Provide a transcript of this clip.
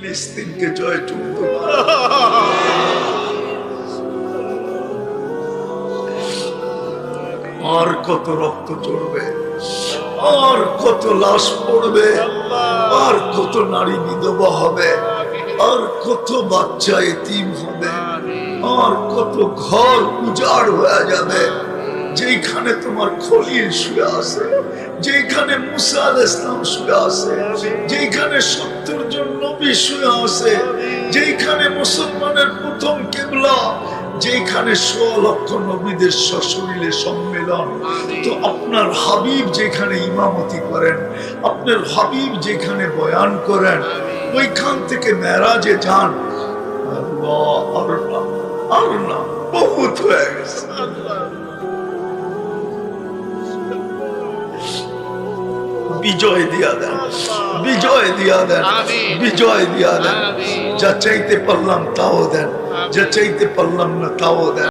ফিলিস্তিনকে জয় টুকু আর কত রক্ত চড়বে, আর কত লাশ পড়বে, আর কত নারী বিধবা হবে, আর কত বাচ্চা এতিম হবে, আর কত ঘর উজাড় হয়ে যাবে। যেখানে তোমার খলিল শুয়ে আছে যেখানে মুসা ইসলাম শুয়ে আছে যেখানে সত্তর জন নবী শুয়ে আছে যেখানে মুসলমানের প্রথম কেবলা যেখানে ষোলো লক্ষ নবীদের সশরীরে সম্মেলন। তো আপনার হাবিব যেখানে ইমামতি করেন আপনার হাবিব যেখানে বয়ান করেন ওইখান থেকে মেরাজে যান। আর না আর না বহুত হয়ে গেছে। বিজয় দিয়া দেন। বিজয় দিয়া দেন। বিজয় দিয়া দেন। যা চাইতে পারলাম তাও দেন। যা চাইতে পারলাম না তাও দেন।